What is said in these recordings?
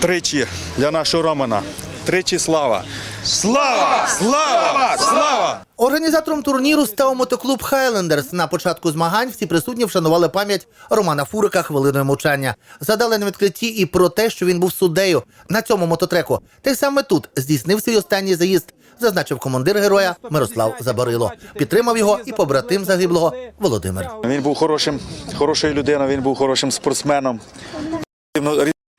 Тричі для нашого Романа. Тричі слава. Слава! Слава! Слава! Організатором турніру став мотоклуб Хайлендерс. На початку змагань всі присутні вшанували пам'ять Романа Фурика хвилиною мовчання. Згадали на відкритті і про те, що він був суддею на цьому мототреку. Та й саме тут здійснив свій останній заїзд, зазначив командир героя Мирослав Заборило. Підтримав його і побратим загиблого Володимир. Він був хорошим, хорошою людиною, він був хорошим спортсменом,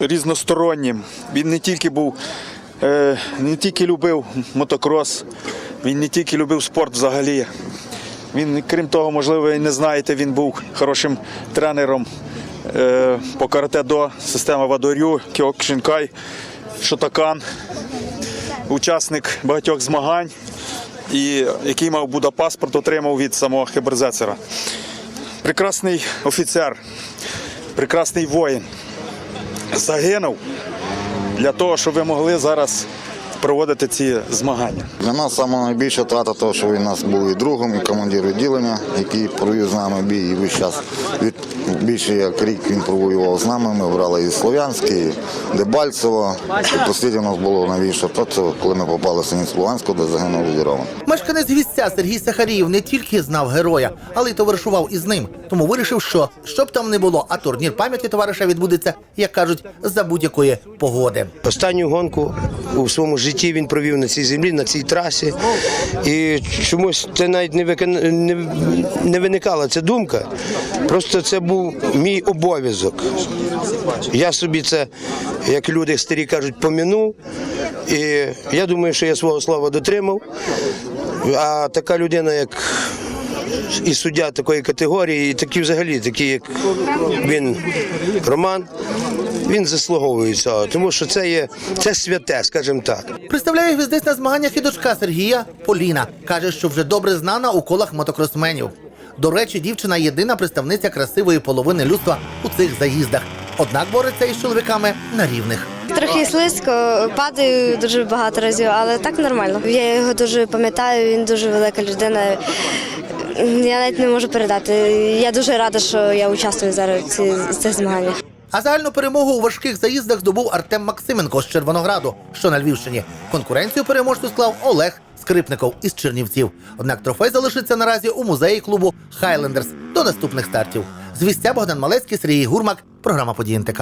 різностороннім. Він не тільки був, е, не тільки любив мотокрос, він не тільки любив спорт взагалі. Він, крім того, можливо, ви не знаєте, він був хорошим тренером е, по карате до системи Вадорю, Кіокшинкай, Шотакан, учасник багатьох змагань, і який мав Будапаспорт, отримав від самого Хеберзецера. Прекрасний офіцер, прекрасний воїн. Загинув для того, щоб ви могли зараз проводити ці змагання. Для нас саме найбільша втрата, того, що він у нас був і другом, і командир відділення, який провів з нами бій. І весь час від більше як рік він провоював з нами. Ми брали і Слов'янськ, і Дебальцево. І останнє у нас було найбільша втрата, коли ми попали в Синіць Луганську, де загинув Луді Мешканець гістя Сергій Сахаріїв не тільки знав героя, але й товаришував із ним. Тому вирішив, що щоб там не було, а турнір пам'яті товариша відбудеться, як кажуть, за будь-якої погоди. Останню гонку у своєму житті він провів на цій землі, на цій трасі. І чомусь це навіть не, викон... не... не виникала ця думка. Просто це був мій обов'язок. Я собі це, як люди старі кажуть, помінув. І я думаю, що я свого слова дотримав. А така людина, як і суддя такої категорії, і такі взагалі, такі як він Роман, він заслуговує цього, тому що це є це святе, скажімо так. Представляє гвіздець на змаганнях і дочка Сергія Поліна. Каже, що вже добре знана у колах мотокросменів. До речі, дівчина єдина представниця красивої половини людства у цих заїздах. Однак бореться із чоловіками на рівних. Трохи слизько, падаю дуже багато разів, але так нормально. Я його дуже пам'ятаю, він дуже велика людина. Я навіть не можу передати. Я дуже рада, що я участвую зараз в ці- в цих змаганнях. А загальну перемогу у важких заїздах здобув Артем Максименко з Червонограду, що на Львівщині. Конкуренцію переможцю склав Олег Скрипников із Чернівців. Однак трофей залишиться наразі у музеї клубу Хайлендерс до наступних стартів. Звістя Богдан Малецький, Сергій Гурмак, програма «Події НТК».